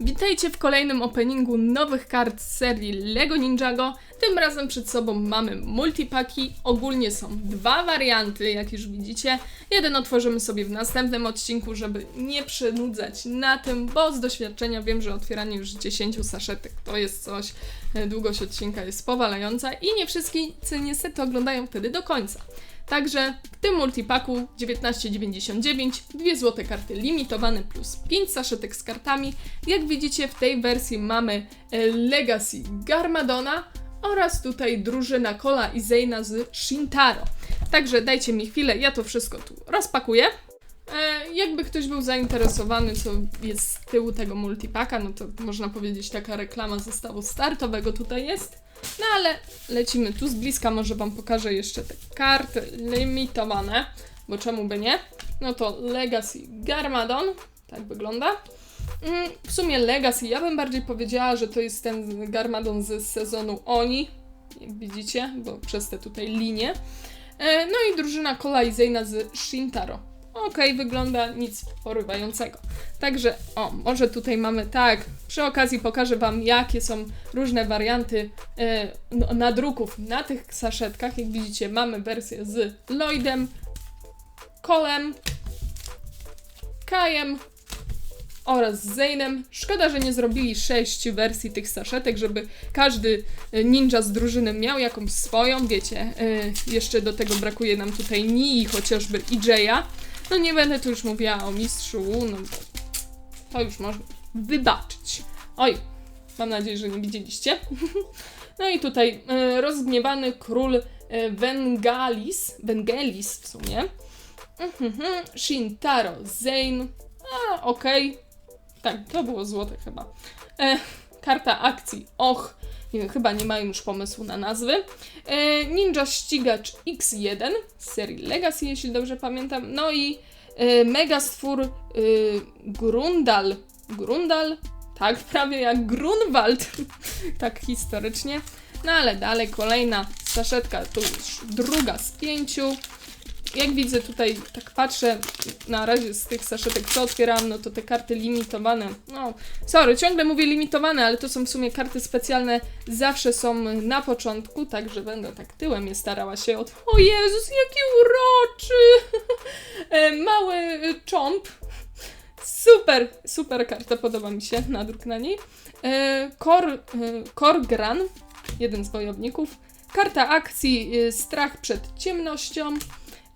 Witajcie w kolejnym openingu nowych kart z serii LEGO Ninjago. Tym razem przed sobą mamy multipaki. Ogólnie są dwa warianty, jak już widzicie. Jeden otworzymy sobie w następnym odcinku, żeby nie przynudzać na tym, bo z doświadczenia wiem, że otwieranie już 10 saszetek to jest coś. e, Długość odcinka jest powalająca i nie wszyscy niestety oglądają wtedy do końca. Także w tym multipaku 19,99 dwie złote karty limitowane plus 5 saszetek z kartami. Jak widzicie w tej wersji mamy e, Legacy Garmadona oraz tutaj drużyna Kola i Zeyna z Shintaro. Także dajcie mi chwilę, ja to wszystko tu rozpakuję. Jakby ktoś był zainteresowany, co jest z tyłu tego multipaka, no to można powiedzieć taka reklama zestawu startowego tutaj jest. No ale lecimy tu z bliska, może Wam pokażę jeszcze te karty limitowane, bo czemu by nie? No to Legacy Garmadon, tak wygląda. Mm, W sumie Legacy, ja bym bardziej powiedziała, że to jest ten Garmadon z sezonu Oni, widzicie, bo przez te tutaj linie. E, No i drużyna Zeyna z Shintaro. Okej, wygląda nic porywającego. Także, o, może tutaj mamy tak. Przy okazji pokażę Wam, jakie są różne warianty e, no, nadruków na tych saszetkach. Jak widzicie, mamy wersję z Lloydem, Kolem, Kajem oraz z Zeynem. Szkoda, że nie zrobili sześć wersji tych saszetek, żeby każdy e, ninja z drużyny miał jakąś swoją. Wiecie, e, jeszcze do tego brakuje nam tutaj Nii, chociażby i Jaya. No nie będę tu już mówiła o mistrzu, no bo to już można wybaczyć. Oj, mam nadzieję, że nie widzieliście. No i tutaj e, rozgniewany król e, Vengalis, Vengelis w sumie. Mhm, Shintaro Zein. A, okej. Tak, to było złote chyba. E, karta akcji. Och, nie wiem, chyba nie mają już pomysłu na nazwy. E, Ninja Ścigacz X1 z serii Legacy, jeśli dobrze pamiętam. No i e, Mega Stwór e, Grundal. Grundal? Tak, prawie jak Grunwald. tak historycznie. No ale dalej kolejna saszetka, to już druga z pięciu. Jak widzę tutaj, tak patrzę na razie z tych saszetek, co otwieram, no to te karty limitowane. No, sorry, ciągle mówię limitowane, ale to są w sumie karty specjalne, zawsze są na początku, także będę tak tyłem je starała się od... O Jezus, jaki uroczy! E, Mały y, cząb. Super, super karta, podoba mi się nadruk na niej. E, Kor, e, Korgran, jeden z wojowników. Karta akcji Strach przed ciemnością.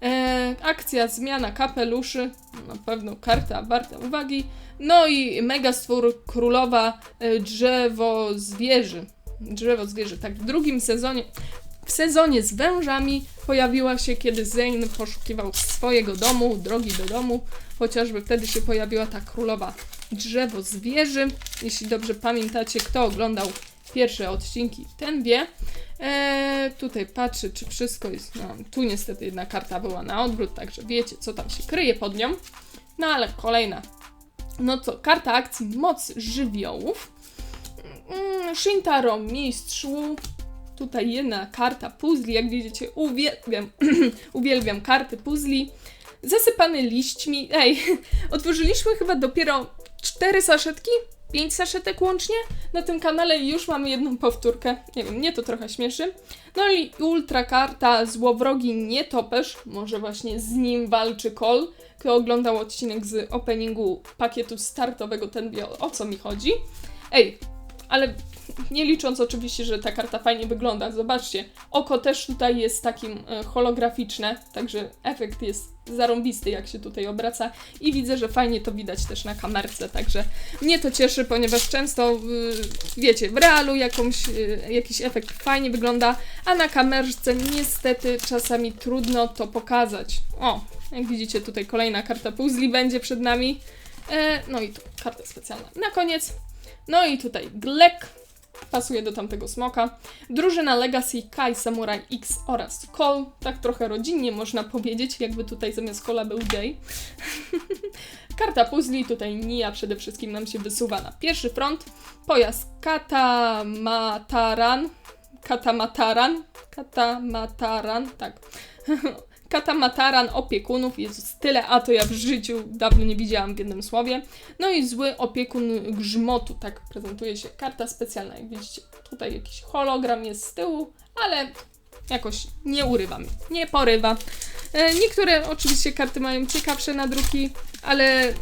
E, akcja zmiana kapeluszy, na pewno karta warta uwagi. No i mega stwór królowa e, drzewo zwierzy. Drzewo zwierzy, tak w drugim sezonie. W sezonie z wężami pojawiła się, kiedy Zane poszukiwał swojego domu, drogi do domu. Chociażby wtedy się pojawiła ta królowa drzewo zwierzy. Jeśli dobrze pamiętacie, kto oglądał pierwsze odcinki, ten wie. Eee, tutaj patrzę, czy wszystko jest. No, tu niestety jedna karta była na odwrót, także wiecie, co tam się kryje pod nią. No ale kolejna. No co, karta akcji Moc Żywiołów. Mm, Shintaro Mistrz Wu. Tutaj jedna karta puzli, jak widzicie, uwielbiam, uwielbiam karty puzli. Zasypany liśćmi. Ej, otworzyliśmy chyba dopiero cztery saszetki? Pięć saszetek łącznie na tym kanale już mamy jedną powtórkę. Nie wiem, mnie to trochę śmieszy. No i ultra karta złowrogi nietoperz. Może właśnie z nim walczy Kol. Kto oglądał odcinek z openingu pakietu startowego, ten wie o co mi chodzi. Ej, ale nie licząc oczywiście, że ta karta fajnie wygląda. Zobaczcie, oko też tutaj jest takim e, holograficzne, także efekt jest zarąbisty, jak się tutaj obraca i widzę, że fajnie to widać też na kamerce, także mnie to cieszy, ponieważ często, y, wiecie, w realu jakąś, y, jakiś efekt fajnie wygląda, a na kamerce niestety czasami trudno to pokazać. O, jak widzicie tutaj kolejna karta puzli będzie przed nami. E, no i tu karta specjalna na koniec. No i tutaj Glek, pasuje do tamtego smoka. Drużyna Legacy, Kai, Samurai X oraz Cole. Tak trochę rodzinnie można powiedzieć, jakby tutaj zamiast Cola był Jay. Karta puzli, tutaj Nia przede wszystkim nam się wysuwa na pierwszy front. Pojazd Katamataran. Katamataran. Katamataran, tak. Katamataran opiekunów, Jezus, tyle, a to ja w życiu dawno nie widziałam w jednym słowie. No i zły opiekun grzmotu, tak prezentuje się karta specjalna. Jak widzicie, tutaj jakiś hologram jest z tyłu, ale jakoś nie urywa mnie, nie porywa. E, Niektóre oczywiście karty mają ciekawsze nadruki, ale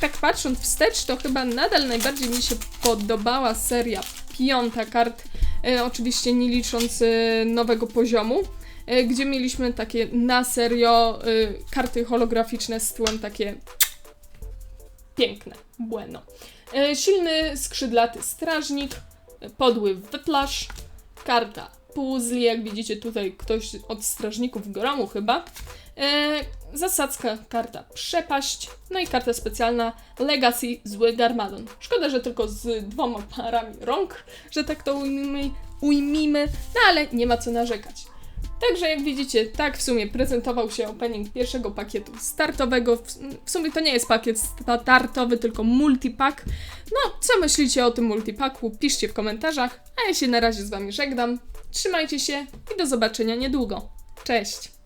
tak patrząc wstecz, to chyba nadal najbardziej mi się podobała seria piąta kart, e, oczywiście nie licząc e, nowego poziomu, gdzie mieliśmy takie na serio e, karty holograficzne z tyłem takie piękne, bueno. E, silny skrzydlaty strażnik, e, podły wetlarz, karta puzli, jak widzicie tutaj ktoś od strażników gromu chyba, e, zasadzka karta przepaść, no i karta specjalna Legacy zły Garmadon. Szkoda, że tylko z dwoma parami rąk, że tak to ujmijmy, ujmijmy no ale nie ma co narzekać. Także jak widzicie, tak w sumie prezentował się opening pierwszego pakietu startowego. W, sumie to nie jest pakiet startowy, tylko multipack. No, co myślicie o tym multipacku? Piszcie w komentarzach, a ja się na razie z Wami żegnam. Trzymajcie się i do zobaczenia niedługo. Cześć!